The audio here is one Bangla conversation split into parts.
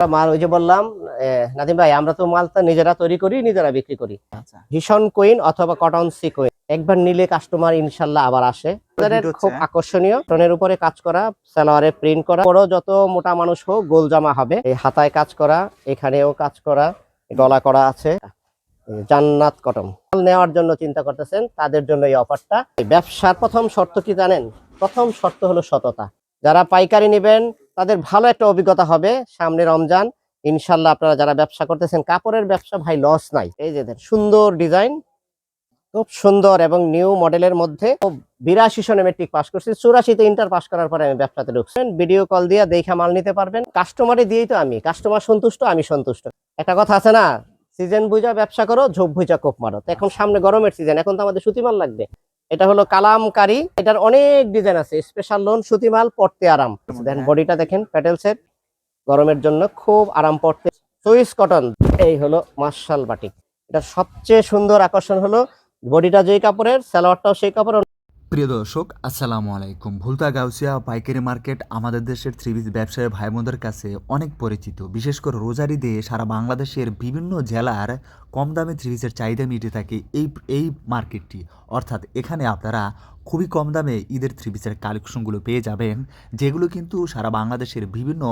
মাল ওই যে বললাম নাদিম ভাই আমরা তো মাল তো নিজেরা তৈরি করি নিজেরা বিক্রি করি। আচ্ছা। ভীষণ কুইন অথবা কটন সি কুইন একবার নিলে কাস্টমার ইনশাল্লাহ আবার আসে। খুব? আকর্ষণীয়। টনের উপরে কাজ করা সালোয়ারে প্রিন্ট করা বড় যত মোটা মানুষ হোক গোল জামা হবে। এই হাতায় কাজ করা এখানেও কাজ করা গলা করা আছে। জান্নাত কটন মাল নেওয়ার জন্য চিন্তা করতেছেন তাদের জন্য এই অফারটা ব্যবসার প্রথম শর্ত কি জানেন? প্রথম শর্ত হলো সততা। যারা পাইকারি নেবেন তাদের ভালো একটা অভিজ্ঞতা হবে সামনে রমজান। ইনশাল্লাহ আপনারা যারা ব্যবসা করতেছেন, কাপড়ের ব্যবসা ভাই লস নাই। এই যে সুন্দর ডিজাইন খুব সুন্দর এবং নিউ মডেলের মধ্যে বিরাশি সনে মেট্রিক পাস করছি। চুরাশিতে ইন্টার পাস করার পরে আমি ব্যবসাতে ঢুকছেন ভিডিও কল দিয়ে দেখা মাল নিতে পারবেন। কাস্টমারে দিয়েই তো আমি। কাস্টমার সন্তুষ্ট, আমি সন্তুষ্ট। একটা কথা আছে না সিজন বুঝা ব্যবসা করো, ঝোপ বুঝা কোপ মারো। এখন সামনে গরমের সিজন এখন তো আমাদের সুতি মাল লাগবে। এটা হলো কালামকারি। এটার অনেক ডিজাইন আছে। স্পেশাল লোন সুতিমাল পড়তে আরাম। দেন বডিটা দেখেন প্যাটেল সেট গরমের জন্য খুব আরাম পড়তে সুইস কটন এই হলো মার্শাল বাটিক এটা সবচেয়ে সুন্দর আকর্ষণ হলো বডিটা যেই কাপড়ের সালোয়ারটাও সেই কাপড়ের। প্রিয় দর্শক আসসালামু আলাইকুম। ভুলতা গাউসিয়া পাইকারি মার্কেট আমাদের দেশের থ্রি পিস ব্যবসায়ী ভাই বোনদের কাছে অনেক পরিচিত। বিশেষ করে রোজারি দিয়ে সারা বাংলাদেশের বিভিন্ন জেলার কম দামে থ্রি পিসের চাহিদা মিটে থাকে এই এই মার্কেটটি অর্থাৎ এখানে আপনারা খুবই কম দামে ঈদের থ্রি পিসের কালেকশনগুলো পেয়ে যাবেন, যেগুলো কিন্তু সারা বাংলাদেশের বিভিন্ন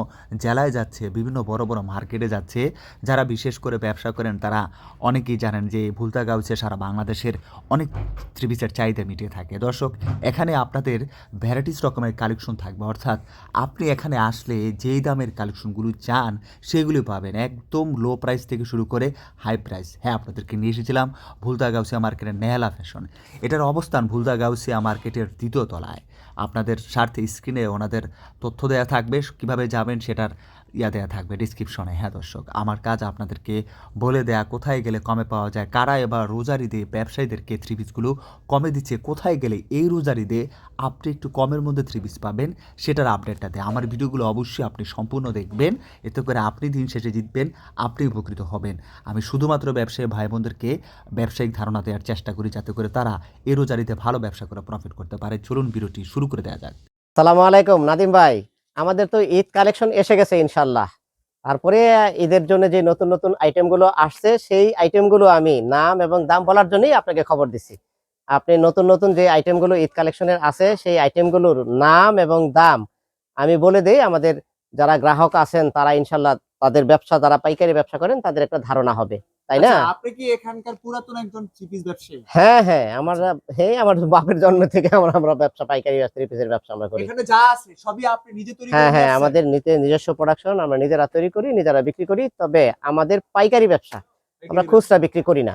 জেলায় যাচ্ছে, বিভিন্ন বড় বড় মার্কেটে যাচ্ছে। যারা বিশেষ করে ব্যবসা করেন, তারা অনেকেই জানেন যে ভুলতা গাউসিয়া সারা বাংলাদেশের অনেক থ্রি পিসের চাহিদা মিটিয়ে থাকে। দর্শক, এখানে আপনাদের ভ্যারাইটিস রকমের কালেকশন থাকবে। অর্থাৎ আপনি এখানে আসলে যেই দামের কালেকশনগুলো চান, সেগুলি পাবেন। একদম লো প্রাইস থেকে শুরু করে হাই প্রাইস হ্যাঁ আপনাদেরকে নিয়ে এসেছিলাম ভুলদা গাউসিয়া মার্কেটের নেহালা ফ্যাশন এটার অবস্থান ভুলদা গাউসিয়া মার্কেটের দ্বিতীয় তলায়। আপনাদের স্বার্থে স্ক্রিনে ওনাদের তথ্য দেওয়া থাকবে, কীভাবে যাবেন সেটার ইয়া দেওয়া থাকবে ডিসক্রিপশনে হ্যাঁ দর্শক, আমার কাজ আপনাদেরকে বলে দেয়া, কোথায় গেলে কমে পাওয়া যায়, কারা এবার রোজারিদে ব্যবসায়ীদেরকে থ্রি পিসগুলো কমে দিচ্ছে, কোথায় গেলে এই রোজারিদে আপনি একটু কমের মধ্যে থ্রি পিস পাবেন, সেটার আপডেটটা দেয়। আমার ভিডিওগুলো অবশ্যই আপনি সম্পূর্ণ দেখবেন, এতে করে আপনি দিন শেষে জিতবেন, আপনি উপকৃত হবেন। আমি শুধুমাত্র ব্যবসায়ী ভাই বোনদেরকে ব্যবসায়িক ধারণা দেওয়ার চেষ্টা করি, যাতে করে তারা এই রোজারিতে ভালো ব্যবসা করে প্রফিট করতে পারে। চলুন ভিডিওটি শুরু করে দেওয়া যাক। সালামু আলাইকুম, নাদিম ভাই। আমাদের তো ঈদ কালেকশন এসে গেছে ইনশাল্লাহ তারপরে ঈদের জন্য যে নতুন নতুন আইটেমগুলো আসছে, সেই আইটেমগুলো আমি নাম এবং দাম বলার জন্যই আপনাকে খবর দিছি। আপনি নতুন নতুন যে আইটেমগুলো ঈদ কালেকশনের আছে, সেই আইটেমগুলোর নাম এবং দাম আমি বলে দিই, আমাদের যারা গ্রাহক আছেন, তারা ইনশাল্লাহ তাদের ব্যবসা, যারা পাইকারি ব্যবসা করেন, তাদের একটা ধারণা হবে। তাই না? আচ্ছা, আপনি কি এখানকার পুরাতন একজন চিপিস ব্যবসায়ী? হ্যাঁ হ্যাঁ আমার হ্যাঁ আমার বাপের জন্ম থেকে আমরা আমরা ব্যবসা পাইকারি থ্রি পিসের ব্যবসা আমরা করি। এখানে যা আছে সবই আপনি নিজে তৈরি হ্যাঁ হ্যাঁ আমাদের নিতে নিজস্ব প্রোডাকশন আমরা নিজেরা তৈরি করি নিজেরা বিক্রি করি তবে আমাদের পাইকারি ব্যবসা আমরা খুচরা বিক্রি করি না।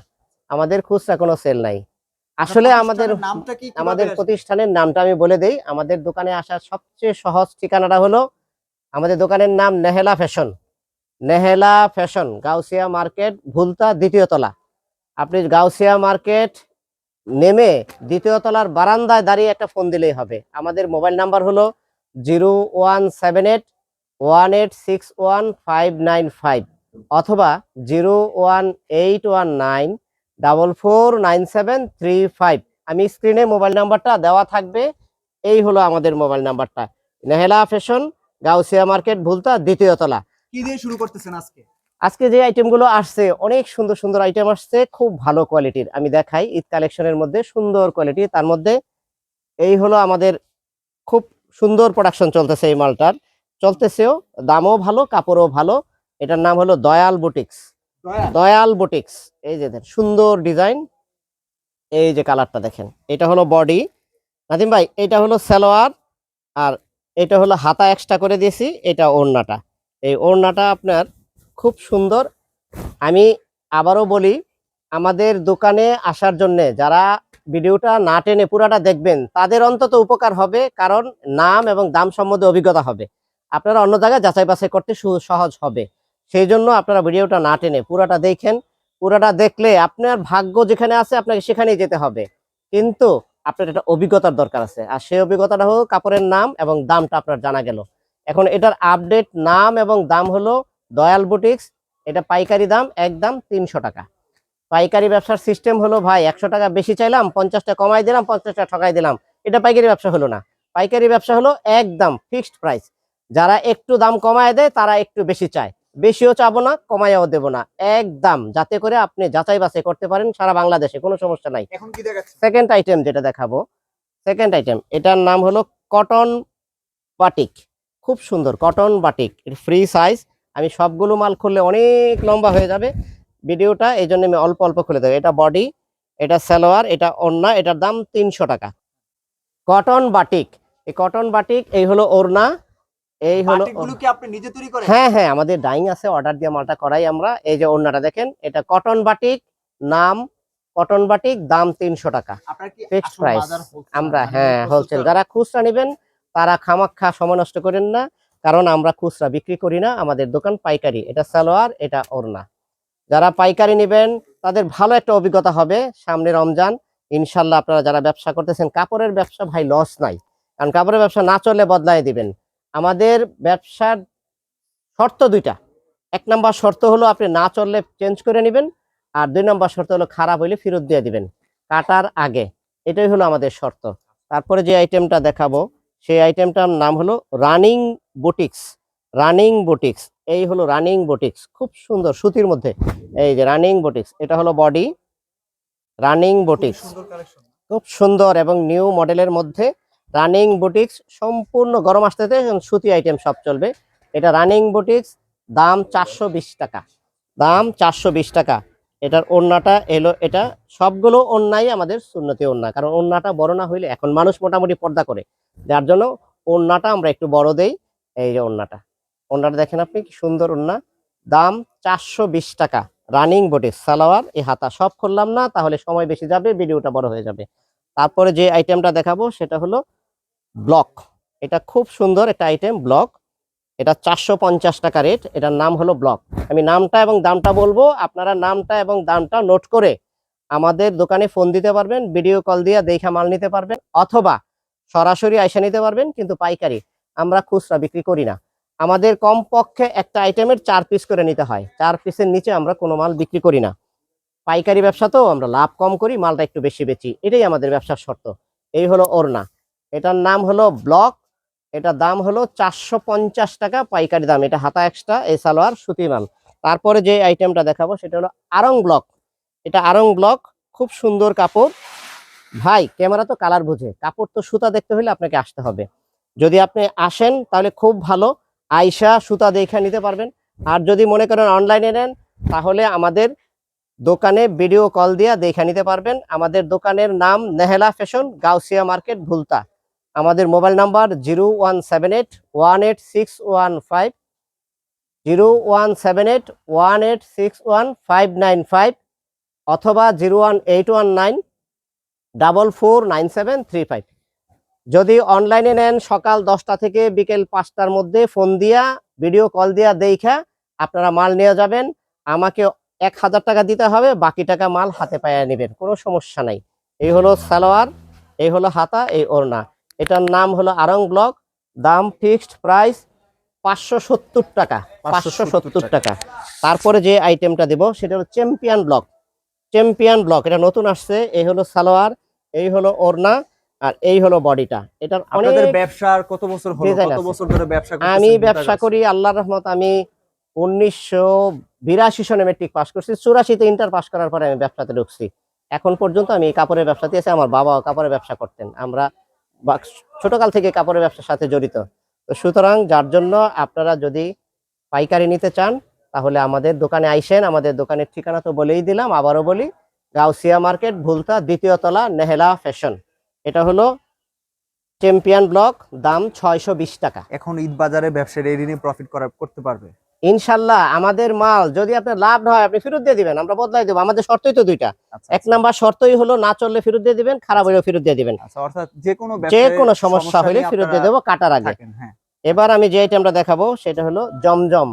আমাদের খুচরা কোনো সেল নাই। আসলে আমাদের আমাদের প্রতিষ্ঠানের নামটা আমি বলে দেই আমাদের দোকানে আসার সবচেয়ে সহজ ঠিকানাটা হলো আমাদের দোকানের নাম Nehela fashion. Nehela fashion, Gausia market, Bhulta দ্বিতীয় তলা। আপনি গাউসিয়া মার্কেট নেমে দ্বিতীয় তলার বারান্দায় দাঁড়িয়ে একটা ফোন দিলেই হবে। আমাদের মোবাইল নাম্বার হলো zero one seven eight, one eight six one five nine five অথবা zero one eight one nine double four nine seven three five. আমি স্ক্রিনে মোবাইল নাম্বারটা দেওয়া থাকবে, এই হলো আমাদের মোবাইল নাম্বারটা। নেহেলা ফ্যাশন, গাউসিয়া মার্কেট, ভুলতা দ্বিতীয় তলা। কি দিয়ে শুরু করতেছেন আজকে? আজকে যে আইটেমগুলো আসছে অনেক সুন্দর সুন্দর আইটেম আসছে খুব ভালো কোয়ালিটির আমি দেখাই ঈদ কালেকশনের মধ্যে সুন্দর কোয়ালিটি তার মধ্যে এই হলো আমাদের খুব সুন্দর প্রোডাকশন চলতেছে এই মালটার। চলতেছেও দামও ভালো কাপড়ও ভালো। এটার নাম হলো দয়াল বুটিক্স দয়াল? বুটিক্স এই যে সুন্দর ডিজাইন এই যে কালারটা দেখেন এটা হলো বডি নাদিম ভাই এটা হলো সালোয়ার আর এটা হলো হাতা এক্সট্রা করে দিয়েছি এটা ওড়নাটা। এই ওড়নাটা আপনার খুব সুন্দর। আমি আবারও বলি, আমাদের দোকানে আসার জন্য যারা ভিডিওটা না টেনে পুরাটা দেখবেন, তাদের অন্তত উপকার হবে, কারণ নাম এবং দাম সম্বন্ধে অভিজ্ঞতা হবে। আপনারা অন্য জায়গায় যাচাই বাছাই করতে সহজ হবে। সেই জন্য আপনারা ভিডিওটা না টেনে পুরাটা দেখেন। পুরাটা দেখলে আপনার ভাগ্য যেখানে আছে, আপনাকে সেখানেই যেতে হবে। কিন্তু আপনার একটা অভিজ্ঞতার দরকার আছে। আর সেই অভিজ্ঞতাটা হলো কাপড়ের নাম এবং দামটা আপনার জানা গেল। এখন এটার আপডেট নাম এবং দাম হলো দয়াল বুটিক্স। এটা পাইকারি দাম একদম তিনশো টাকা। পাইকারি ব্যবসার সিস্টেম হলো ভাই একশো টাকা বেশি চাইলাম পঞ্চাশটা কমাই দিলাম পঞ্চাশটা ঠকাই দিলাম। এটা পাইকারি ব্যবসা হলো না। পাইকারি ব্যবসা হলো একদম ফিক্সড প্রাইস যারা একটু দাম কমায় দেয় তারা একটু বেশি চায়। বেশিও চাবো না কমাইয়াও দেবো না। একদম যাতে করে আপনি যাচাই বাছাই করতে পারেন সারা বাংলাদেশে কোনো সমস্যা নাই। এখন কি দেখাচ্ছে? সেকেন্ড আইটেম যেটা দেখাবো সেকেন্ড আইটেম এটার নাম হলো কটন বাটিক খুব সুন্দর। কটন বাটিক ফ্রি সাইজ আমি সবগুলো মাল খুললে অনেক লম্বা হয়ে যাবে। ভিডিওটা এই জন্য আমি অল্প অল্প খুলে দেবো। এটা বডি এটা সালোয়ার এটা ওড়না এটার দাম তিনশো টাকা। কটন বাটিক এই কটন বাটিক এই হলো ওড়না এই হলো কি আপনি নিজে তৈরি করেন? হ্যাঁ হ্যাঁ আমাদের ডাইং আছে অর্ডার দিয়ে মালটা করাই আমরা। এই যে ওড়নাটা দেখেন এটা কটন বাটিক নাম কটন বাটিক দাম তিনশো টাকা। বাজার wholesale? আমরা মানে হ্যাঁ হোলসেল যারা খুচরা নেবেন তারা খামাক্ষা সময় নষ্ট করেন না, কারণ আমরা খুচরা বিক্রি করি না, আমাদের দোকান পাইকারি, এটা সালোয়ার, এটা ওড়না। যারা পাইকারি নেবেন, তাদের ভালো একটা অভিজ্ঞতা হবে সামনে রমজান। ইনশাল্লাহ আপনারা যারা ব্যবসা করতেছেন, কাপড়ের ব্যবসা ভাই লস নাই, কারণ কাপড়ের ব্যবসা না চললে বদলাই দিবেন। আমাদের ব্যবসার শর্ত দুইটা। এক নাম্বার শর্ত হলো আপনি না চললে চেঞ্জ করে নেবেন, আর দুই নম্বর শর্ত হলো খারাপ হইলে ফেরত দিয়ে দিবেন, কাটার আগে। এটাই হলো আমাদের শর্ত। তারপরে যে আইটেমটা দেখাবো সেই আইটেমটার নাম হলো রানিং বুটিক্স রানিং বুটিক্স এই হলো রানিং বুটিক্স খুব সুন্দর সুতির মধ্যে এই যে রানিং বুটিক্স এটা হলো বডি রানিং বুটিক্স খুব সুন্দর এবং নিউ মডেলের মধ্যে রানিং বুটিক্স সম্পূর্ণ গরম আসতে সুতি আইটেম সব চলবে। এটা রানিং বুটিক্স দাম চারশো বিশ টাকা দাম চারশো বিশ টাকা। এটার ওড়নাটা এলো, এটা সবগুলো ওড়নাই আমাদের সুন্নতি ওড়না। কারণ ওড়নাটা বড় না হইলে এখন মানুষ মোটামুটি পর্দা করে। যার জন্য ওড়নাটা আমরা একটু বড় দেই, এই যে ওড়নাটা। ওড়নাটা দেখেন আপনি কি সুন্দর ওড়না। দাম চারশো বিশ টাকা। রানিং বুটিক্স সালোয়ার, এই হাতা সব খুললাম না, তাহলে সময় বেশি যাবে, ভিডিওটা বড় হয়ে যাবে। তারপরে যে আইটেমটা দেখাবো, সেটা হলো ব্লক। এটা খুব সুন্দর একটা আইটেম ব্লক। এটা চারশো পঞ্চাশ টাকা রেট এটার নাম হলো ব্লক আমি নামটা এবং দামটা বলব, আপনারা নামটা এবং দামটা নোট করে আমাদের দোকানে ফোন দিতে পারবেন ভিডিও কল দিয়ে দেখা মাল নিতে পারবেন, অথবা সরাসরি আইসা নিতে পারবেন, কিন্তু পাইকারি আমরা খুচরা বিক্রি করি না। আমাদের কমপক্ষে একটা আইটেমের চার পিস করে নিতে হয়, চার পিসের নিচে আমরা কোনো মাল বিক্রি করি না। পাইকারি ব্যবসা তো আমরা লাভ কম করি, মালটা একটু বেশি বেচি, এটাই আমাদের ব্যবসার শর্ত। এই হলো ওড়না। এটার নাম হলো ব্লক এটার দাম হলো চারশো পঞ্চাশ টাকা পাইকারি দাম। এটা হাতা এক্সট্রা এই সালোয়ার, সুতি মাল। তারপরে যে আইটেমটা দেখাবো, সেটা হলো আরং ব্লক এটা আরং ব্লক খুব সুন্দর কাপড়। ভাই ক্যামেরা তো কালার বুঝে। কাপড় তো সুতা দেখতে হলে আপনাকে আসতে হবে। যদি আপনি আসেন, তাহলে খুব ভালো। আইসা সুতা দেখে নিতে পারবেন। আর যদি মনে করেন অনলাইনে নেন, তাহলে আমাদের দোকানে ভিডিও কল দিয়ে দেখে নিতে পারবেন। আমাদের দোকানের নাম নেহেলা ফ্যাশন গাউসিয়া মার্কেট ভুলতা। আমাদের mobile number zero one seven eight one eight six one five, zero one seven eight one eight six one five nine five অথবা zero one eight one nine double four nine seven three five. যদি অনলাইনে নেন সকাল দশটা থেকে বিকেল পাঁচটার মধ্যে ফোন দিয়া, ভিডিও কল দিয়া দেখা আপনারা মাল নিয়ে যাবেন। আমাকে এক হাজার টাকা দিতে হবে, বাকি টাকা মাল হাতে পায়ে নেবেন, কোনো সমস্যা নাই। এই হলো সালোয়ার, এই হলো হাতা, এই ওড়না। এটার নাম হলো আরং ব্লক দাম ফিক্সড প্রাইস পাঁচশো সত্তর টাকা পাঁচশো সত্তর টাকা। তারপরে যে আইটেমটা দেব সেটা হলো চ্যাম্পিয়ন ব্লক চ্যাম্পিয়ন ব্লক এটা নতুন আসছে এই হলো সালোয়ার এই হলো ওড়না আর এই হলো বডিটা। এটা আপনাদের অনেক ব্যবসার কত বছর হলো? কত বছর ধরে ব্যবসা আমি ব্যবসা করি আল্লাহর রহমত আমি উনিশশো বিরাশি সনে মেট্রিক পাস করছি। চুরাশিতে ইন্টার পাস করার পরে আমি ব্যবসাতে ঢুকছি। এখন পর্যন্ত আমি কাপড়ের ব্যবসাতে আছি আমার বাবাও কাপড়ের ব্যবসা করতেন। আমরা বা- ছোটকাল থেকে কাপড়ের ব্যবসার সাথে জড়িত। তো সুতরাং যার জন্য আপনারা যদি পাইকারি নিতে চান, তাহলে আমাদের দোকানে আইসেন, আমাদের দোকানের ঠিকানা তো বলেই দিলাম, আবারও বলি, গাউসিয়া মার্কেট, ভুলতা, দ্বিতীয় তলা, নেহেলা ফ্যাশন। এটা হলো চ্যাম্পিয়ন ব্লক, দাম ছয়শো বিশ টাকা। এখন ঈদ বাজারে ব্যবসার এই ঋণে প্রফিট করা, করতে পারবে? ইনশাল্লাহ আমাদের মাল যদি আপনার লাভ না হয় আপনি ফেরত দিয়ে দিবেন আমরা বদলাই দেবো। আমাদের শর্তই তো দুইটা। আচ্ছা এক নাম্বার শর্তই হলো না চললে ফেরত দিয়ে দিবেন খারাপ হলেও ফেরত দিয়ে দিবেন। আচ্ছা যে কোনো যে কোনো সমস্যা হলে ফেরত দিয়ে দেবো কাটার আগে। হ্যাঁ। এবার আমি যে আইটেমটা দেখাবো সেটা হলো জমজম।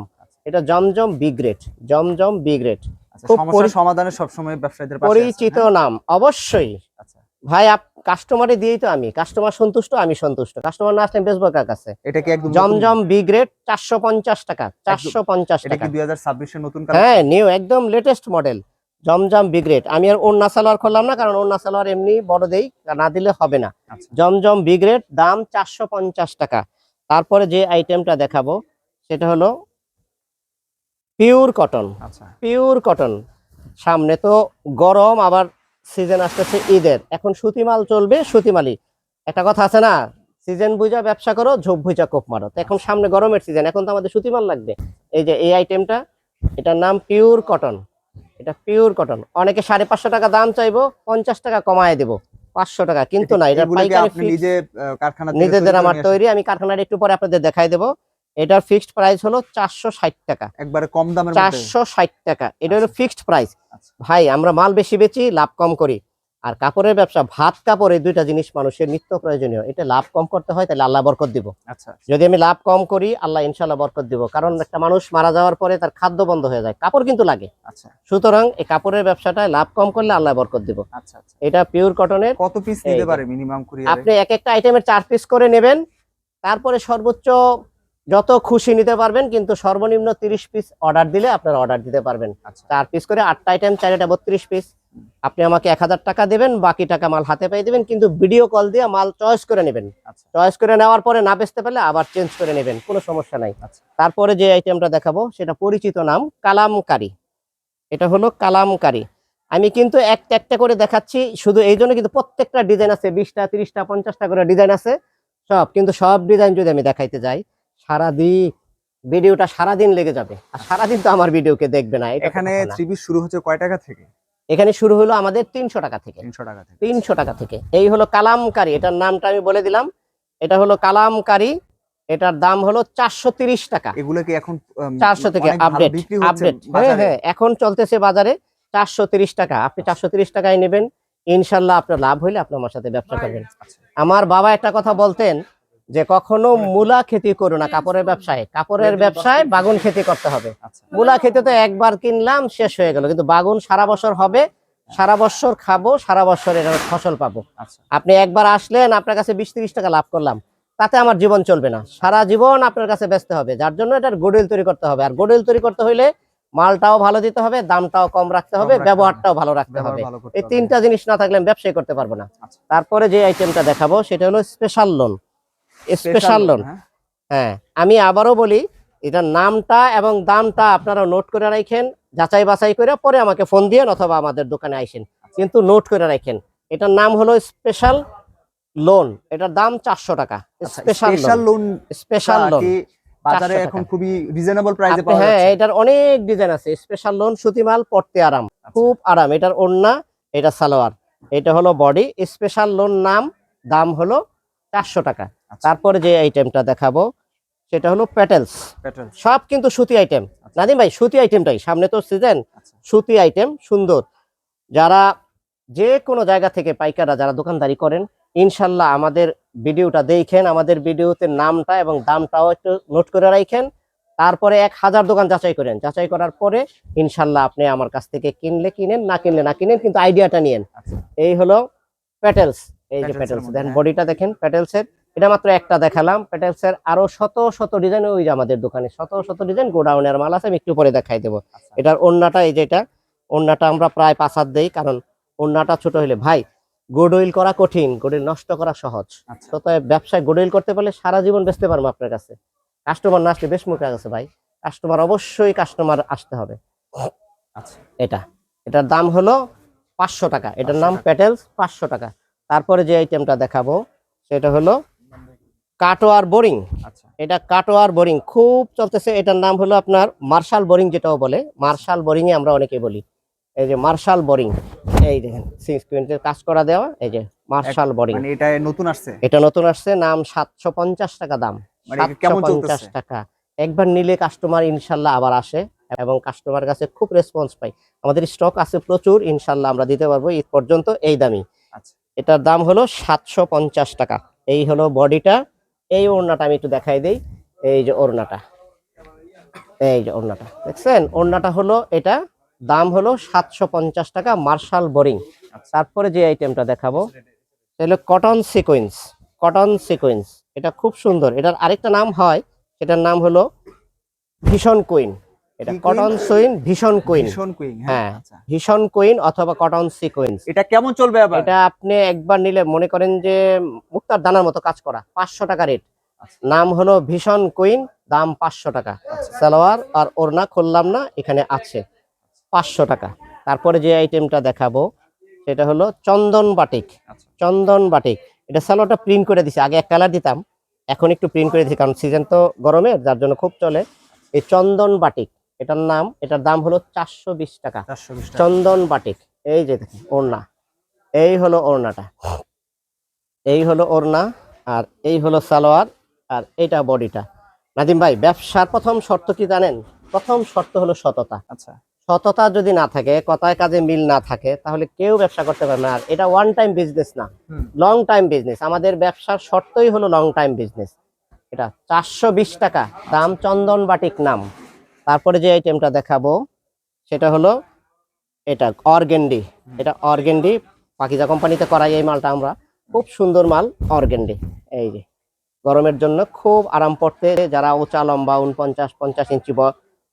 এটা Zamzam B grade Zamzam B grade আচ্ছা খুব সমাধানে সবসময় ব্যবসায়ীদের পরিচিত হ্যাঁ? নাম অবশ্যই। আচ্ছা। ভাই আপ কাস্টমারে দিয়েই তো আমি। কাস্টমার সন্তুষ্ট আমি সন্তুষ্ট। কাস্টমার না আসলে বেসবো কার কাছে? এটা কি একদম? জমজম বি গ্রেড চারশো পঞ্চাশ টাকা চারশো পঞ্চাশ এটা টাকা। কি দুই হাজার ছাব্বিশের নতুন হ্যাঁ নিউ একদম লেটেস্ট মডেল জমজম বিগ্রেড আমি আর ওন্না সালোয়ার করলাম না কারণ ওন্না সালোয়ার এমনি বড় দেই না দিলে হবে না। আচ্ছা। জমজম বিগ্রেড দাম চারশো পঞ্চাশ টাকা। তারপরে যে আইটেমটা দেখাবো সেটা হলো পিওর কটন আচ্ছা। পিওর কটন সামনে তো গরম আবার সিজন আসতেছে ঈদের। এখন সুতিমাল চলবে সুতি মালই একটা কথা আছে না সিজন বুঝা ব্যবসা করো ঝোপ বুঝা কোপ মারো। তো এখন সামনে গরমের সিজন এখন তো আমাদের সুতি মাল লাগবে। এই যে এই আইটেমটা এটার নাম পিওর কটন এটা পিওর কটন অনেকে সাড়ে পাঁচশো টাকা দাম চাইব পঞ্চাশ টাকা কমায় দেবো পাঁচশো টাকা। কিন্তু না এটা নিজেদের আমার তৈরি আমি কারখানার একটু পরে আপনাদের দেখাই দেবো। এটার ফিক্সড প্রাইস হলো চারশো ষাট টাকা। একবারে কম দামের চারশো ষাট টাকা। এটা হলো ফিক্সড প্রাইস আচ্ছা। ভাই আমরা মাল বেশি বেচি লাভ কম করি। আর কাপড়ের ব্যবসা ভাত কাপড় এই দুইটা জিনিস মানুষের নিত্য প্রয়োজনীয়। এটা লাভ কম করতে হয় তাহলে আল্লাহ বরকত দিব। আচ্ছা যদি আমি লাভ কম করি আল্লাহ ইনশাল্লাহ বরকত দিব। কারণ একটা মানুষ মারা যাওয়ার পরে তার খাদ্য বন্ধ হয়ে যায়। কাপড় কিন্তু লাগে। আচ্ছা। সুতরাং এই কাপড়ের ব্যবসাটায় লাভ কম করলে আল্লাহ বরকত দিব। আচ্ছা আচ্ছা। এটা পিওর কটনের কত পিস নিতে পারে মিনিমাম কুরিয়ারে আপনি এক একটা আইটেমের চার পিস করে নেবেন। তারপরে সর্বোচ্চ যত খুশি নিতে পারবেন কিন্তু সর্বনিম্ন তিরিশ পিস অর্ডার দিলে আপনারা অর্ডার দিতে পারবেন। আচ্ছা। চার পিস করে আটটা আইটেম চারটা বত্রিশ পিস আপনি আমাকে এক হাজার টাকা দেবেন বাকি টাকা মাল হাতে পেয়ে দেবেন কিন্তু ভিডিও কল দিয়ে মাল চয়েস করে নেবেন। আচ্ছা। চয়েস করে নেওয়ার পরে না বেচতে পারলে আবার চেঞ্জ করে নেবেন কোনো সমস্যা নাই। আচ্ছা। তারপরে যে আইটেমটা দেখাবো সেটা পরিচিত নাম কালামকারি। এটা হলো কালামকারি। আমি কিন্তু একটা একটা করে দেখাচ্ছি শুধু এই জন্য কিন্তু প্রত্যেকটা ডিজাইন আছে বিশটা তিরিশটা পঞ্চাশটা করে ডিজাইন আছে। সব কিন্তু সব ডিজাইন যদি আমি দেখাইতে যাই সারাদিন ভিডিওটা সারাদিন লেগে যাবে। আর সারাদিন তো আমার ভিডিওকে দেখবে না এখানে থ্রি পিস শুরু হচ্ছে কয় টাকা থেকে? এখানে শুরু হলো আমাদের তিনশো টাকা থেকে। তিনশো টাকা থেকে। তিনশো টাকা থেকে। এই হলো কালামকারী এটার নামটা আমি বলে দিলাম। এটা হলো কালামকারী এটার দাম হলো চারশো তিরিশ টাকা। এগুলো কি এখন চারশো থেকে আপডেট আপডেট হ্যাঁ হ্যাঁ এখন চলতেছে বাজারে চারশো তিরিশ টাকা। আপনি চারশো তিরিশ টাকায় নেবেন ইনশাল্লাহ আপনার লাভ হইলে আপনি আমার সাথে ব্যবসা করবেন। আচ্ছা, আমার বাবা একটা কথা বলতেন যে কখনো মূলা খেতি করো না কাপড়ের ব্যবসায়। কাপড়ের ব্যবসায় বাগুন খেতি করতে হবে। আচ্ছা। মূলা খেতে তো একবার কিনলাম শেষ হয়ে গেল। কিন্তু বাগুন সারা বছর হবে সারা বছর খাব সারা বছর এটার ফসল পাবো। আচ্ছা। আপনি একবার আসলেন আপনার কাছে বিশ তিরিশ টাকা লাভ করলাম তাতে আমার জীবন চলবে না। সারা জীবন আপনার কাছে ব্যস্ত হবে। যার জন্য এটার গোডেল তৈরি করতে হবে। আর গোডেল তৈরি করতে হলে মালটাও ভালো দিতে হবে দামটাও কম রাখতে হবে ব্যবহারটাও ভালো রাখতে হবে। এই তিনটা জিনিস না থাকলে আমি ব্যবসায় করতে পারব না। আচ্ছা। তারপরে যে আইটেমটা দেখাবো সেটা হলো স্পেশাল লোন স্পেশাল লোন হ্যাঁ? হ্যাঁ আমি আবারও বলি এটার নামটা এবং দামটা আপনারা নোট করে রাখেন যাচাই বাছাই করে পরে আমাকে ফোন দিয়ে অথবা আমাদের দোকানে আইসেন কিন্তু নোট করে রাখেন এটার নাম হলো স্পেশাল লোন এটার দাম চারশো টাকা স্পেশাল লোন স্পেশাল লোন বাজারে এখন খুবই রিজনেবল প্রাইসে পাওয়া হ্যাঁ এটার অনেক ডিজাইন আছে স্পেশাল লোন সুতিমাল পড়তে আরাম আচ্ছা। খুব আরাম এটার ওড়না এটা সালোয়ার এটা হলো বডি স্পেশাল লোন নাম দাম হলো চারশো টাকা। তারপরে যে আইটেমটা দেখাবো সেটা হলো প্যাটেলস সব কিন্তু সুতি আইটেম আচ্ছা। নাদিম ভাই সুতি আইটেমটাই সামনে তো সিজন আচ্ছা। সুতি আইটেম সুন্দর। যারা যে কোনো জায়গা থেকে পাইকাররা যারা দোকানদারি করেন ইনশাল্লাহ আমাদের ভিডিওটা দেখেন আমাদের ভিডিওতে নামটা এবং দামটাও একটু নোট করে রাখেন। তারপরে এক হাজার দোকান যাচাই করেন। যাচাই করার পরে ইনশাল্লাহ আপনি আমার কাছ থেকে কিনলে কিনেন না কিনলে না কিনেন কিন্তু আইডিয়াটা নিয়েন। আচ্ছা। এই হলো প্যাটেলস এই যে প্যাটেলস হ্যাঁ। বডিটা দেখেন প্যাটেলস এর। এটা মাত্র একটা দেখালাম। প্যাটেলস এর আরও শত শত ডিজাইন ওই যে আমাদের দোকানে শত শত ডিজাইন গোডাউনের মাল আছে আমি একটু পরে দেখাই দেবো। আচ্ছা। এটার ওন্নাটা এই যেটা ওন্নাটা আমরা প্রায় পাঁচ হাত দেই কারণ ওন্নাটা ছোট হলে ভাই গোডউইল করা কঠিন গোডউইল নষ্ট করা সহজ। আচ্ছা। ব্যবসায় গোডউইল করতে পারলে সারা জীবন বেচতে পারব আপনার কাছে। কাস্টমার না আসলে বেশ মুখে গেছে ভাই। কাস্টমার অবশ্যই কাস্টমার আসতে হবে। আচ্ছা। এটা এটার দাম হলো পাঁচশো টাকা। এটার নাম প্যাটেলস পাঁচশো টাকা। তারপরে যে আইটেমটা দেখাবো সেটা হলো কাটোয়ার বোরিং। আচ্ছা। এটা কাটোয়ার বোরিং। খুব চলতেছে। এটার নাম হলো আপনার মার্শাল বোরিং যেটাও বলে। মার্শাল বোরিং এ আমরা অনেকে বলি। এই যে মার্শাল বোরিং। এই দেখেন সিক্স কাজ করা দেওয়া। এই যে মার্শাল বোরিং। মানে এটা নতুন আসছে? এটা নতুন আসছে। নাম সাতশো পঞ্চাশ টাকা দাম। মানে সাতশো পঞ্চাশ টাকা। একবার নিলে কাস্টমার ইনশাল্লাহ আবার আসে এবং কাস্টমার কাছে খুব রেসপন্স পাই আমাদের স্টক আছে প্রচুর। ইনশাল্লাহ আমরা দিতে পারব। ঈদ পর্যন্ত এই দামি আচ্ছা। এটার দাম হলো সাতশো পঞ্চাশ টাকা। এই হলো বডিটা এই ওড়নাটা আমি একটু দেখাই দিই। এই যে ওড়নাটা। এই যে ওড়নাটা। দেখছেন? ওড়নাটা হলো, এটা দাম হলো সাতশো পঞ্চাশ টাকা মার্শাল বোরিং তারপরে যে আইটেমটা দেখাবো হলো কটন সিকুইন্স কটন সিকুইন্স এটা খুব সুন্দর। এটার আরেকটা নাম হয়, সেটার নাম হলো ভীষণ কুইন এটা কটন সুইন ভীষণ কুইন ভীষণ কুইং হ্যাঁ হ্যাঁ আচ্ছা। ভীষণ কুইন অথবা কটন সিকোয়েন্স এটা কেমন চলবে আবার? এটা আপনি একবার নিলে মনে করেন যে মুক্তার দানার মতো কাজ করা পাঁচশো টাকা রেট নাম হলো ভীষণ কুইন দাম পাঁচশো টাকা। সালোয়ার আর ওড়না খুললাম না এখানে আছে পাঁচশো টাকা। তারপরে যে আইটেমটা দেখাবো সেটা হলো চন্দন বাটিক আচ্ছা। চন্দন বাটিক এটা সালোয়ারটা প্রিন্ট করে দিছি আগে এক কালার দিতাম এখন একটু প্রিন্ট করে দিছি কারণ সিজন তো গরমের যার জন্য খুব চলে। এই চন্দন বাটিক এটার নাম এটার দাম হলো চারশো বিশ টাকা। চন্দন বাটিক এই যে দেখেন ওড়না। এই হলো ওড়নাটা। এই হলো ওড়না আর এই হলো সালোয়ার আর এটা বডিটা। নাদিম ভাই ব্যবসার প্রথম শর্ত কি জানেন? প্রথম শর্ত হলো সততা। আচ্ছা। সততা যদি না থাকে কথায় কাজে মিল না থাকে তাহলে কেউ ব্যবসা করতে পারবে না। আর এটা ওয়ান টাইম বিজনেস না। লং টাইম বিজনেস আমাদের ব্যবসার শর্তই হলো লং টাইম বিজনেস এটা চারশো বিশ টাকা। দাম চন্দন বাটিক নাম। তারপরে যে আইটেমটা দেখাবো সেটা হলো এটা অর্গেন্ডি এটা অর্গেন্ডি পাকিজা কোম্পানিতে করাই এই মালটা আমরা। খুব সুন্দর মাল অর্গেন্ডি এই যে গরমের জন্য খুব আরাম পড়তে যারা উঁচা লম্বা উনপঞ্চাশ পঞ্চাশ ইঞ্চি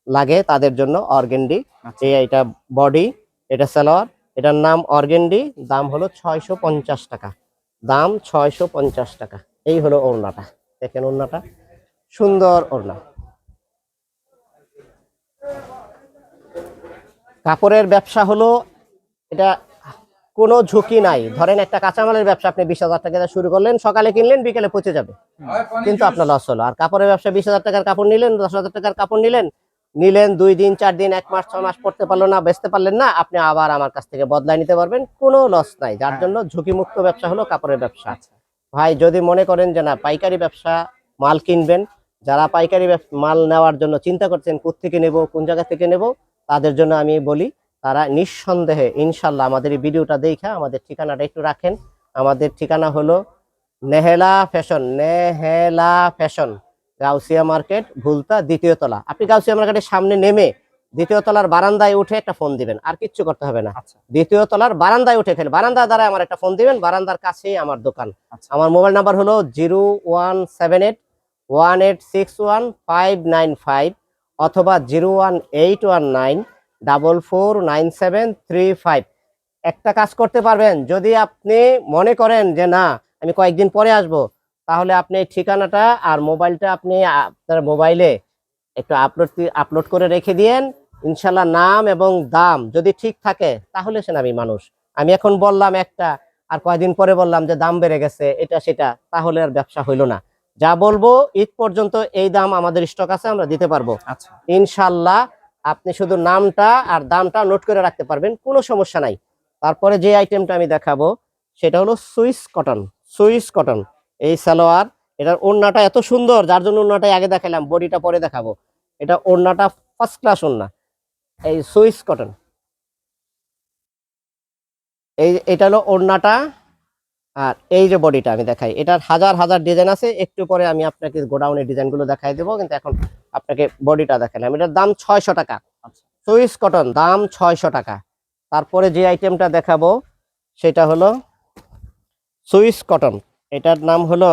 লাগে তাদের জন্য অর্গেন্ডি আচ্ছা। এই এটা বডি এটা সালোয়ার এটার নাম অর্গেন্ডি দাম হলো ছয়শো পঞ্চাশ টাকা। দাম ছয়শো পঞ্চাশ টাকা। এই হলো ওড়নাটা। দেখেন ওড়নাটা। সুন্দর ওড়না। কাপড়ের ব্যবসা হলো এটা কোনো ঝুঁকি নাই। ধরেন একটা কাঁচামালের ব্যবসা আপনি বিশ হাজার টাকা শুরু করলেন, সকালে কিনলেন, বিকেলে পচে যাবে। কিন্তু আপনার লস হলো। আর কাপড়ের ব্যবসা বিশ হাজার টাকার কাপড় নিলেন, দশ হাজার টাকার কাপড় নিলেন নিলেন দুই দিন, চার দিন, এক মাস, ছ মাস পড়তে পারল না, বেচতে পারলেন না, আপনি আবার আমার কাছ থেকে বদলায় নিতে পারবেন। কোনো লস নাই। যার জন্য ঝুঁকিমুক্ত ব্যবসা হলো কাপড়ের ব্যবসা। ভাই, যদি মনে করেন যে না, পাইকারি ব্যবসা, মাল কিনবেন যারা পাইকারি মাল নেওয়ার জন্য চিন্তা করছেন থেকে নেব কোন জায়গা থেকে নেব তাদের জন্য আমি বলি তারা নিঃসন্দেহে ইনশাল্লাহ আমাদের এই ভিডিওটা দেখা আমাদের ঠিকানাটা একটু রাখেন। আমাদের ঠিকানা হলো Nehela fashion Nehela fashion Gausia market Bhulta দ্বিতীয় তলা। আপনি গাউসিয়া মার্কেটের সামনে নেমে দ্বিতীয় তলার বারান্দায় উঠে একটা ফোন দিবেন আর কিচ্ছু করতে হবে না। আচ্ছা। দ্বিতীয় তলার বারান্দায় উঠে ফেলে বারান্দা দ্বারা আমার একটা ফোন দিবেন বারান্দার কাছেই আমার দোকান। আচ্ছা। আমার মোবাইল নাম্বার হলো zero one seven eight one eight six one five nine five অথবা zero one eight one nine double four nine seven three five একটা কাজ করতে পারবেন, যদি আপনি মনে করেন যে না, আমি কয়েকদিন পরে আসব, তাহলে আপনি এই ঠিকানাটা আর মোবাইলটা আপনি আপনার মোবাইলে একটু আপলোড আপলোড করে রেখে দিয়েন। ইনশাল্লাহ নাম এবং দাম যদি ঠিক থাকে, তাহলে সে আমি মানুষ। আমি এখন বললাম একটা, আর কয়েকদিন পরে বললাম যে দাম বেড়ে গেছে, এটা সেটা, তাহলে আর ব্যবসা হইল না। যা বলব ঈদ পর্যন্ত এই দাম আমাদের স্টক আছে আমরা দিতে পারব। আচ্ছা। ইনশাল্লাহ আপনি শুধু নামটা আর দামটা নোট করে রাখতে পারবেন কোনো সমস্যা নাই। তারপরে যে আইটেমটা আমি দেখাবো সেটা হলো সুইস কটন সুইস কটন। এই সালোয়ার এটার ওড়নাটা এত সুন্দর যার জন্য ওড়নাটা আগে দেখালাম বডিটা পরে দেখাবো। এটা ওড়নাটা ফার্স্ট ক্লাস ওড়না। এই সুইস কটন। এই এটা হলো ওড়নাটা আর এই যে বডিটা আমি দেখাই এটার হাজার হাজার ডিজাইন আছে একটু পরে আমি আপনাকে গোডাউনের ডিজাইনগুলো দেখাই দেবো কিন্তু এখন আপনাকে বডিটা দেখালাম। এটার দাম ছয়শো টাকা। আচ্ছা। সুইস কটন দাম ছয়শো টাকা। তারপরে যে আইটেমটা দেখাবো সেটা হলো সুইস কটন। এটার নাম হলো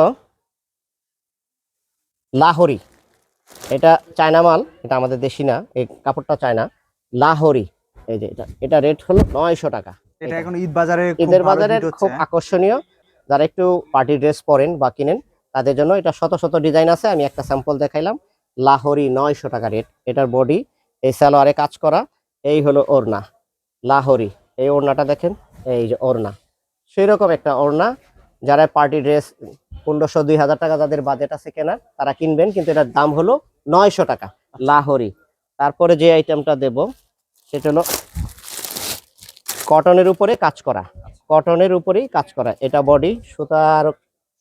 লাহোরি। এটা চায়না মাল এটা আমাদের দেশি না এই কাপড়টা চায়না। লাহোরি এই যে এটা এটা রেট হলো নয়শো টাকা। এটা এখন ঈদ বাজারে ঈদের বাজারে খুব? আকর্ষণীয়। যারা একটু পার্টি ড্রেস পরেন বা কিনেন, তাদের জন্য এটা শত শত ডিজাইন আছে। আমি একটা স্যাম্পল দেখাইলাম। লাহোরি নয়শো টাকা রেট এটার বডি এই সালোয়ারে কাজ করা। এই হলো ওড়না। লাহোরি, এই ওড়নাটা দেখেন, এই যে ওড়না। সেই রকম একটা ওড়না। যারা পার্টি ড্রেস পনেরোশো, দুই হাজার টাকা যাদের বাজেট আছে কেনার, তারা কিনবেন, কিন্তু এটার দাম হলো নয়শো টাকা। লাহোরি। তারপরে যে আইটেমটা দেব, সেটা হলো কটনের উপরে কাজ করা। কটনের উপরেই কাজ করা। এটা বডি সুতার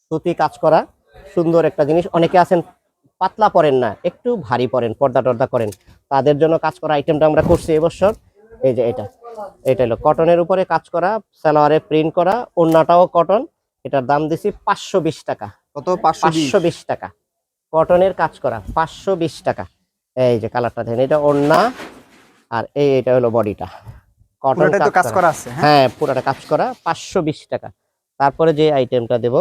সুতি কাজ করা। সুন্দর একটা জিনিস। অনেকে আছেন পাতলা পরেন না একটু ভারী পরেন পর্দা টর্দা করেন। তাদের জন্য কাজ করা আইটেমটা আমরা করছি এবছর। এই যে এটা এটা হলো কটনের উপরে কাজ করা সালোয়ারে প্রিন্ট করা ওড়নাটাও কটন এটার দাম দিছি পাঁচশো বিশ টাকা। কত? পাঁচশো বিশ? টাকা। কটনের কাজ করা পাঁচশো বিশ টাকা। এই যে কালারটা দেখেন এটা ওড়না আর এই এটা হলো বডিটা পুরোটাই তো কাজ করা। আছে হ্যাঁ? হ্যাঁ পুরোটা কাজ করা পাঁচশো বিশ টাকা। তারপরে যে আইটেমটা দেব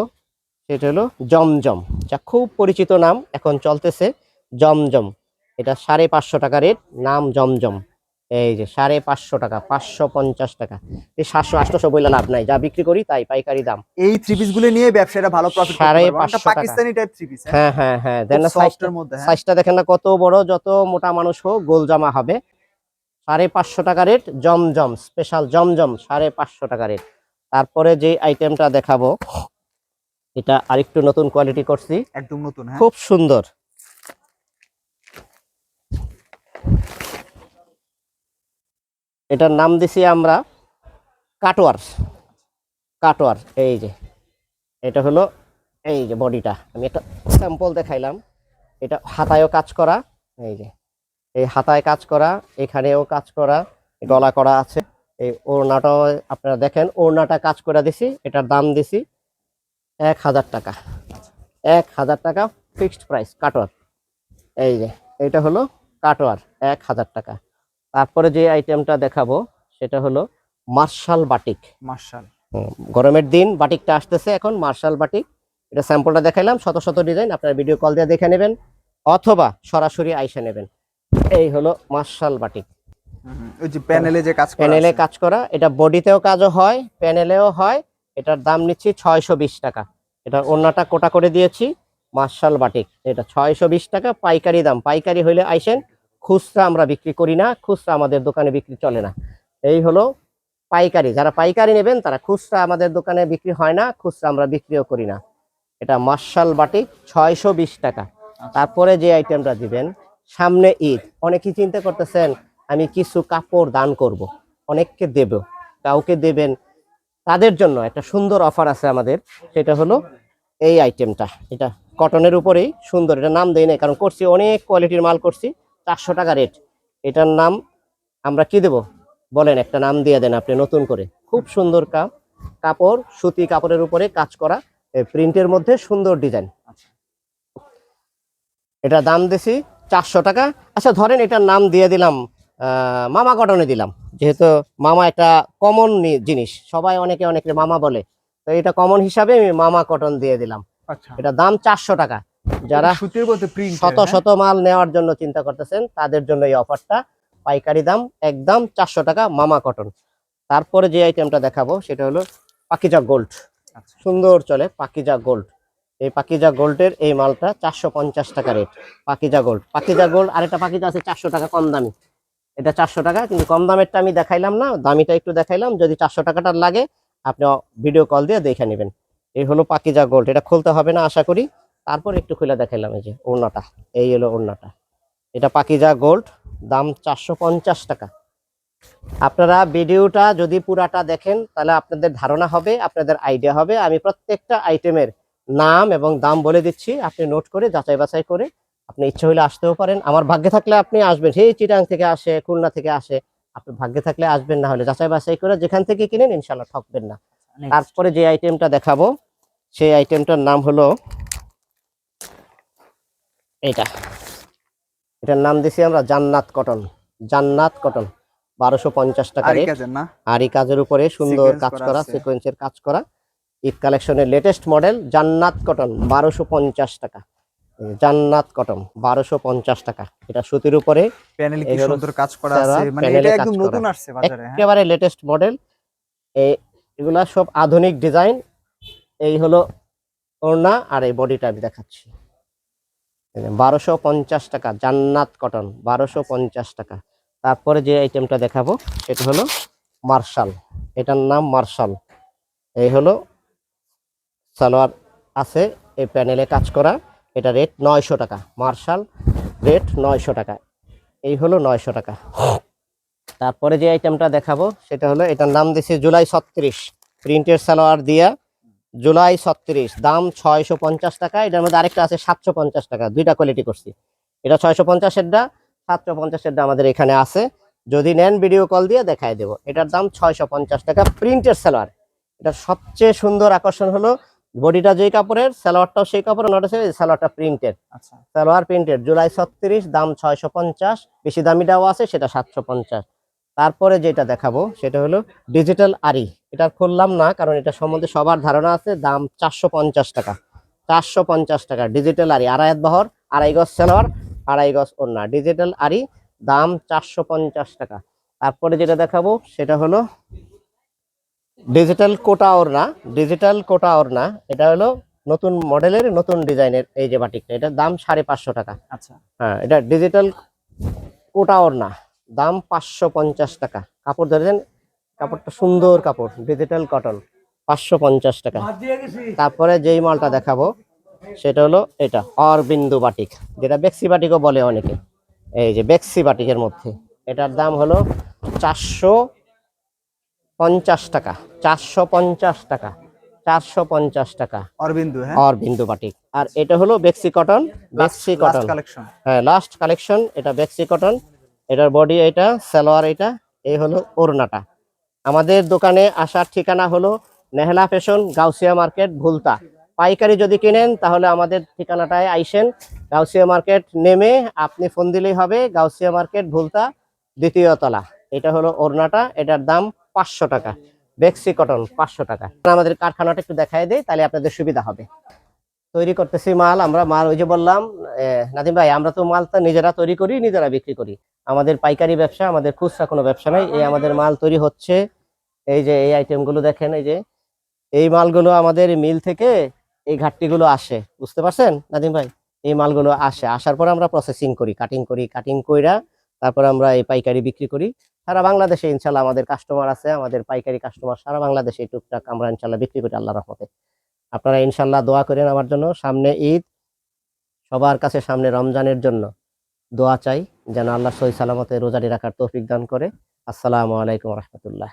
সেটা হলো জমজম। যা খুব পরিচিত নাম এখন চলতেছে জমজম। এটা সাড়ে পাঁচশো টাকা রেট নাম জমজম। এই যে সাড়ে পাঁচশো টাকা পাঁচশো পঞ্চাশ টাকা। এই সাতশো আটশো বইলে লাভ নাই যা বিক্রি করি তাই পাইকারি দাম। এই থ্রি পিসগুলো নিয়ে ব্যবসায়ীরা ভালো প্রফিট সাড়ে পাঁচশো পাকিস্তানি টাইপ থ্রি পিস হ্যাঁ? হ্যাঁ হ্যাঁ দেন না সফট সাইজটা এর মধ্যে হ্যাঁ? সাইজটা দেখেন না কত বড় যত মোটা মানুষ হোক গোল জামা হবে। সাড়ে পাঁচশো টাকা রেট জমজম স্পেশাল জমজম সাড়ে পাঁচশো টাকা রেট। তারপরে যে আইটেমটা দেখাবো এটা আরেকটু নতুন কোয়ালিটি করছি। একদম নতুন হ্যাঁ। খুব সুন্দর। এটার নাম দিছি আমরা কাটোয়ার কাটোয়ার এই যে। এটা হলো এই যে বডিটা আমি একটা স্যাম্পল দেখাইলাম। এটা হাতায়ও কাজ করা এই যে। এই হাতায় কাজ করা এখানেও কাজ করা গলা করা আছে। এই ওড়নাটাও আপনারা দেখেন ওড়নাটা কাজ করে দিছি এটার দাম দিছি এক হাজার টাকা। এক হাজার টাকা ফিক্সড প্রাইস কাটোয়ার। এই যে এটা হলো কাটোয়ার এক হাজার টাকা। তারপরে যে আইটেমটা দেখাবো সেটা হলো মার্শাল বাটিক। মার্শাল। গরমের দিন বাটিকটা আসতেছে এখন মার্শাল বাটিক। এটা স্যাম্পলটা দেখাইলাম শত শত ডিজাইন আপনারা ভিডিও কল দিয়ে দেখে নেবেন অথবা সরাসরি আইসা নেবেন। এই হলো মার্শাল বাটিক ওই যে প্যানেলে যে কাজ করা প্যানেলে কাজ করা এটা বডিতেও কাজও হয় প্যানেলেও হয় এটার দাম নিচ্ছি ছয়শো বিশ টাকা। এটার ওড়নাটা কোটা করে দিয়েছি মার্শাল বাটিক এটা ছয়শো বিশ টাকা পাইকারি দাম। পাইকারি হইলে আইসেন খুচরা আমরা বিক্রি করি না খুচরা আমাদের দোকানে বিক্রি চলে না। এই হলো পাইকারি। যারা পাইকারি নেবেন তারা খুচরা আমাদের দোকানে বিক্রি হয় না খুচরা আমরা বিক্রিও করি না। এটা মার্শাল বাটিক ছয়শো বিশ টাকা। তারপরে যে আইটেমটা দিবেন সামনে ঈদ। অনেকেই চিন্তা করতেছেন, আমি কিছু কাপড় দান করব, অনেককে দেব, কাউকে দেবেন। তাদের জন্য একটা সুন্দর অফার আছে আমাদের, সেটা হলো এই আইটেমটা। এটা কটনের উপরেই সুন্দর, এটা নাম দেই নাই, কারণ করছি, অনেক কোয়ালিটির মাল করছি, চারশো টাকা রেট এটার নাম আমরা কি দেব? বলেন, একটা নাম দিয়ে দেন আপনি, নতুন করে। খুব সুন্দর কাপ, কাপড়, সুতি কাপড়ের উপরে কাজ করা প্রিন্টের মধ্যে সুন্দর ডিজাইন এটা দাম দিছি চারশো টাকা। আচ্ছা ধরেন এটার নাম দিয়ে দিলাম মামা কটনে দিলাম। যেহেতু মামা একটা কমন জিনিস সবাই অনেকে অনেকে মামা বলে। তো এটা কমন হিসাবে আমি মামা কটন দিয়ে দিলাম। আচ্ছা। এটা দাম চারশো টাকা। যারা সুতির বলতে প্রিন্ট শত শত মাল নেওয়ার জন্য চিন্তা করতেছেন তাদের জন্য এই অফারটা। পাইকারি দাম একদম চারশো টাকা মামা কটন তারপরে যে আইটেমটা দেখাবো সেটা হলো পাকিজা গোল্ড আচ্ছা। সুন্দর চলে পাকিজা গোল্ড এই পাকিজা গোল্ডের এই মালটা চারশো পঞ্চাশ টাকা rate Pakiza gold. Pakiza gold, আরেকটা পাকিজা আছে চারশো টাকা কম দামি। এটা চারশো টাকা, কিন্তু কম দামেরটা আমি দেখাইলাম না, দামিটা একটু দেখাইলাম। যদি চারশো টাকাটা লাগে, আপনি ভিডিও কল দিয়ে দেখে নেবেন। এই হলো পাকিজা গোল্ড। এটা খুলতে হবে না, আশা করি। তারপর একটু খুলে দেখাইলাম এই যে ওড়নাটা। এই হলো ওড়নাটা। এটা পাকিজা গোল্ড, দাম চারশো পঞ্চাশ টাকা। আপনারা ভিডিওটা যদি পুরাটা দেখেন, তাহলে আপনাদের ধারণা হবে, আপনাদের আইডিয়া হবে। আমি প্রত্যেকটা আইটেমের নাম এবং দাম বলে দিচ্ছি। আপনি নোট করে যাচাই বাছাই করে আপনি ইচ্ছে হলে আসতেও পারেন। আমার ভাগ্যে থাকলে আপনি আসবেন। সেই চিটাং থেকে আসে খুলনা থেকে আসে আপনি ভাগ্যে থাকলে আসবেন। না হলে যাচাই বাছাই করে যেখান থেকে কিনেন ইনশাল্লাহ ঠকবেন না। তারপরে যে আইটেমটা দেখাবো সেই আইটেমটার নাম হলো এটা এটার নাম দিছি আমরা জান্নাত কটন। জান্নাত কটন। বারোশো পঞ্চাশ টাকা আরি কাজের আর এই কাজের উপরে সুন্দর কাজ করা সিকোয়েন্সের কাজ করা। ঈদ কালেকশনের লেটেস্ট মডেল জান্নাত কটন বারোশো পঞ্চাশ টাকা। জান্নাত কটন বারোশো পঞ্চাশ টাকা। এটা সুতির উপরে। প্যানেলে কি সুন্দর কাজ করা আছে? মানে এটা একদম নতুন আসছে বাজারে হ্যাঁ? একেবারে লেটেস্ট মডেল এগুলা সব আধুনিক ডিজাইন এই হলো ওড়না আর এই বডিটা আমি দেখাচ্ছি। বারোশো পঞ্চাশ টাকা জান্নাত কটন বারোশো পঞ্চাশ টাকা। তারপরে যে আইটেমটা দেখাবো সেটা হলো মার্শাল। এটার নাম মার্শাল। এই হলো সালোয়ার আছে, এই প্যানেলে কাজ করা। এটা রেট নয়শো টাকা। মার্শাল রেট নয়শো টাকা। এই হলো নয়শো টাকা। তারপরে যে আইটেমটা দেখাবো, সেটা হলো এটার নাম দিছি জুলাই ছত্রিশ। প্রিন্টের সালোয়ার দিয়া জুলাই ছত্রিশ। দাম ছয়শো পঞ্চাশ টাকা। এটার মধ্যে আরেকটা আছে সাতশো পঞ্চাশ টাকা। দুইটা কোয়ালিটি করছি। এটা ছয়শো পঞ্চাশেরটা সাতশো পঞ্চাশেরটা আমাদের এখানে আছে। যদি নেন ভিডিও কল দিয়ে দেখাই দেবো। এটার দাম ছয়শো পঞ্চাশ টাকা। প্রিন্টের সালোয়ার। এটা সবচেয়ে সুন্দর আকর্ষণ হলো বডিটা যেই কাপড়ের সালোয়ারটাও সেই কাপড়ের নট আছে সালোয়ারটা প্রিন্টের আচ্ছা। সালোয়ার প্রিন্টেড জুলাই ছত্রিশ দাম ছয়শো পঞ্চাশ বেশি দামিটাও আছে সেটা সাতশো পঞ্চাশ। তারপরে যেটা দেখাবো সেটা হলো ডিজিটাল আরি এটা খুললাম না কারণ এটা সম্বন্ধে সবার ধারণা আছে দাম চারশো পঞ্চাশ টাকা। চারশো পঞ্চাশ টাকা ডিজিটাল আরি আড়াইত বহর আড়াই গজ সালোয়ার আড়াই গজ ওড়না। ডিজিটাল আরি দাম চারশো পঞ্চাশ টাকা। তারপরে যেটা দেখাবো সেটা হলো ডিজিটাল কোটা ওড়না ডিজিটাল কোটা ওড়না এটা হলো নতুন মডেলের নতুন ডিজাইনের এই যে বাটিকটা এটার দাম সাড়ে পাঁচশো টাকা। আচ্ছা। হ্যাঁ এটা ডিজিটাল কোটা ওড়না দাম পাঁচশো পঞ্চাশ টাকা। কাপড় ধরেছেন কাপড়টা সুন্দর কাপড় ডিজিটাল কটন পাঁচশো পঞ্চাশ টাকা। তারপরে যেই মালটা দেখাবো সেটা হলো এটা অরবিন্দু বাটিক যেটা বেক্সি বাটিকও বলে অনেকে। এই যে বেক্সি বাটিকের মধ্যে এটার দাম হলো চারশো পঞ্চাশ টাকা চারশো পঞ্চাশ টাকা চারশো পঞ্চাশ টাকা। অরবিন্দু হ্যাঁ? অরবিন্দু বাটিক। আর এটা হলো বেক্সি কটন বেক্সি কটন। হ্যাঁ লাস্ট কালেকশন এটা বেক্সি কটন। এটার বডি এটা সালোয়ার এটা এই হলো ওড়নাটা। আমাদের দোকানে আসার ঠিকানা হলো নেহলা ফ্যাশন গাউসিয়া মার্কেট ভুলতা। পাইকারি যদি কিনেন তাহলে আমাদের ঠিকানাটায় আইসেন। গাউসিয়া মার্কেট নেমে আপনি ফোন দিলেই হবে গাউসিয়া মার্কেট ভুলতা দ্বিতীয় তলা। এটা হলো ওড়নাটা এটার দাম পাঁচশো টাকা। বেক্সি কটন পাঁচশো টাকা। আমাদের কারখানাটা একটু দেখাই দেয় তাহলে আপনাদের সুবিধা হবে। তৈরি করতেছি মাল, আমরা মাল ওই যে বললাম নাদিম ভাই, আমরা তো মালটা নিজেরা তৈরি করি, নিজেরা বিক্রি করি। আমাদের পাইকারি ব্যবসা, আমাদের খুচরা কোনো ব্যবসা নাই। এই আমাদের মাল তৈরি হচ্ছে, এই যে এই আইটেমগুলো দেখেন, এই যে, এই মালগুলো আমাদের মিল থেকে এই ঘাটতিগুলো আসে। বুঝতে পারছেন, নাদিম ভাই? এই মালগুলো আসে। আসার পর আমরা প্রসেসিং করি কাটিং করি কাটিং কইরা তারপর আমরা এই পাইকারি বিক্রি করি। সারা বাংলাদেশে ইনশাল্লাহ আমাদের কাস্টমার আছে, আমাদের পাইকারি কাস্টমার সারা বাংলাদেশে টুকটাক আমরা ইনশাল্লাহ বিক্রি করি আল্লাহ রহমতে। আপনারা ইনশাল্লাহ দোয়া করেন আমার জন্য, সামনে ঈদ, সবার কাছে সামনে রমজানের জন্য দোয়া চাই, যেন আল্লাহ সহি সালামতে রোজারি রাখার তৌফিক দান করে। আসসালামু আলাইকুম রহমতুল্লাহ।